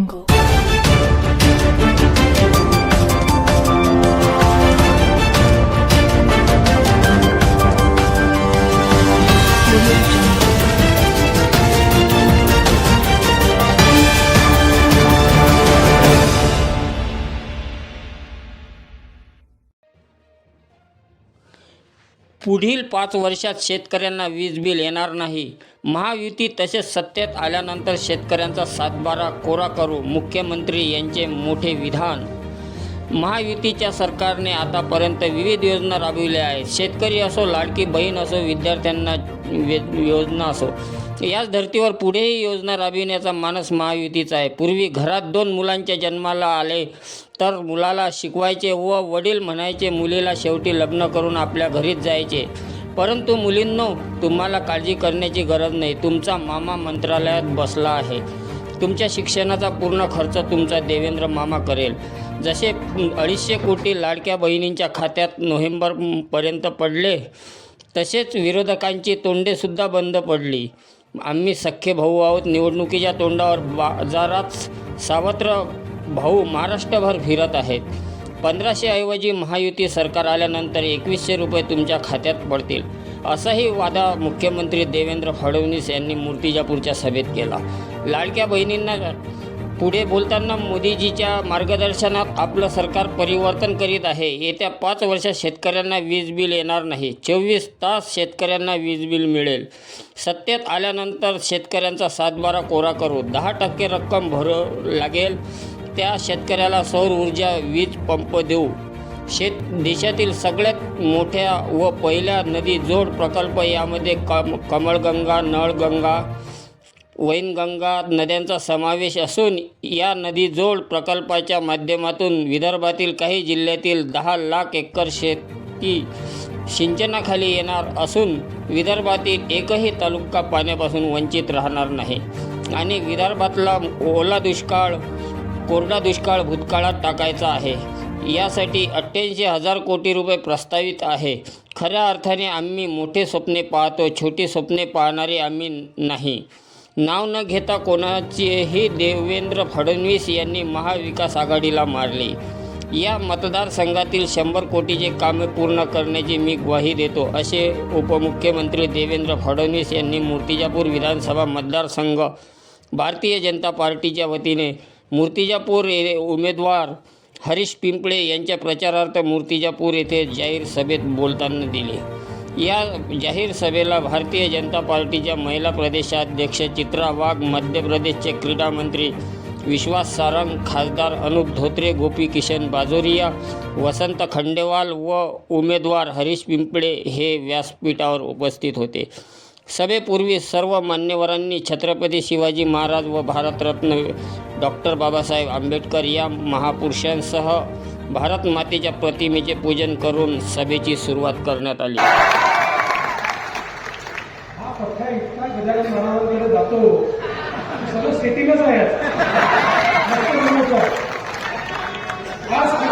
jungle. पुढील पाच वर्षात शेतकऱ्यांना वीज बिल येणार नाही. महायुती तसेच सत्तेत आल्यानंतर शेतकऱ्यांचा सातबारा कोरा करू मुख्यमंत्री यांचे मोठे विधान. महायुतीच्या सरकारने आतापर्यंत विविध योजना राबविल्या आहेत. शेतकरी असो लाडकी बहीण असो विद्यार्थ्यांना योजना असो याच धर्तीवर पुढेही योजना राबविण्याचा मानस महायुतीचा आहे. पूर्वी घरात दोन मुलांच्या जन्माला आले तर मुलाला शिकवायचे व वडील म्हणायचे मुलीला शेवटी लग्न करून आपल्या घरीच जायचे. परंतु मुलींनो तुम्हाला काळजी करण्याची गरज नाही. तुमचा मामा मंत्रालयात बसला आहे. तुमच्या शिक्षणाचा पूर्ण खर्च तुमचा देवेंद्र मामा करेल. जसे अडीचशे कोटी लाडक्या बहिणींच्या खात्यात नोव्हेंबरपर्यंत पडले तसेच विरोधकांची तोंडेसुद्धा बंद पडली. आम्ही सख्खे भाऊ आहोत. निवडणुकीच्या तोंडावर बाजारात सावत्र भाऊ महाराष्ट्रभर फिरत आहेत. पंधराशे ऐवजी महायुती सरकार आल्यानंतर एकवीसशे रुपये तुमच्या खात्यात पडतील. असाही वादा मुख्यमंत्री देवेंद्र फडणवीस यांनी मूर्तिजापूरच्या सभेत केला. लाडक्या बहिणींना पुढे बोलताना मोदीजीच्या मार्गदर्शनात आपलं सरकार परिवर्तन करीत आहे. येत्या पाच वर्षात शेतकऱ्यांना वीज बिल येणार नाही. चोवीस तास शेतकऱ्यांना वीज बिल मिळेल. सत्तेत आल्यानंतर शेतकऱ्यांचा सातबारा कोरा करू. दहा टक्के रक्कम भरू लागेल. त्या शेतकऱ्याला सौर ऊर्जा वीज पंप देऊ. शेत देशातील सगळ्यात मोठ्या व पहिल्या नदी जोड प्रकल्प यामध्ये कम कमळगंगा नळगंगा वैनगंगा नद्यांचा समावेश असून या नदी जोड प्रकल्पाच्या माध्यमातून विदर्भातील काही जिल्ह्यातील दहा लाख एकर शेती सिंचनाखाली येणार असून विदर्भातील एकही तालुका पाण्यापासून वंचित राहणार नाही. आणि विदर्भातला ओला दुष्काळ कोरडा दुष्काळ भूतकाळात टाकायचा आहे. यासाठी अठ्ठ्याऐंशी हजार कोटी रुपये प्रस्तावित आहे. खऱ्या अर्थाने आम्ही मोठे स्वप्ने पाहतो छोटी स्वप्ने पाहणारे आम्ही नाही. नाव न घेता कोणाचेही देवेंद्र फडणवीस यांनी महाविकास आघाडीला मारले. या मतदारसंघातील शंभर कोटीचे कामे पूर्ण करण्याची मी ग्वाही देतो असे उपमुख्यमंत्री देवेंद्र फडणवीस यांनी मूर्तिजापूर विधानसभा मतदारसंघ भारतीय जनता पार्टीच्या वतीने मूर्तिजापूर ये उमेदवार हरीश पिंपळे यांच्या प्रचारार्थ मूर्तिजापूर येथे जाहीर सभेत बोलताना दिले. या जाहीर सभेला भारतीय जनता पार्टीच्या महिला प्रदेशाध्यक्ष चित्रा वाघ मध्य प्रदेशचे क्रीडा मंत्री विश्वास सारंग खासदार अनुप धोत्रे गोपी किशन बाजोरिया वसंत खंडेवाल व उमेदवार हरीश पिंपळे हे व्यासपीठावर उपस्थित होते. सभेपूर्वी सर्व मान्यवरांनी छत्रपती शिवाजी महाराज व भारतरत्न डॉक्टर बाबासाहेब आंबेडकर या महापुरुषांसह भारत मातेच्या प्रतिमेचे पूजन करून सभेची सुरुवात करण्यात आली हा पठ्ठा इतका गजानन महाराजांकडे जातो. सगळं सेटिंगच आहे याचं. जास्त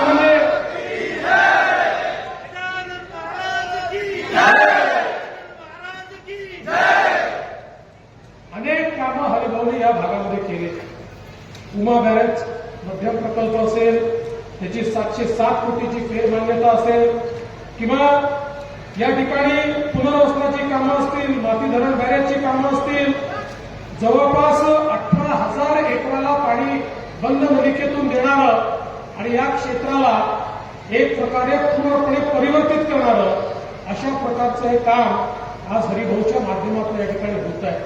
अनेक कामं हरिभाऊने या भागामध्ये केले. उमा बॅरेज मध्यम प्रकल्प असेल त्याची सातशे सात कोटीची फेरमान्यता असेल किंवा या ठिकाणी पुनर्वसनाची कामं असतील माती धरण बॅरेजची कामं असतील. जवळपास अठरा हजार एकराला पाणी बंद नलिकेतून देणारं आणि या क्षेत्राला एक प्रकारे पूर्णपणे परिवर्तित करणारं अशा प्रकारचं हे काम आज हरिभाऊच्या माध्यमातून या ठिकाणी होत आहे.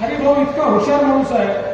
हरिभाऊ इतका हुशार माणूस आहे.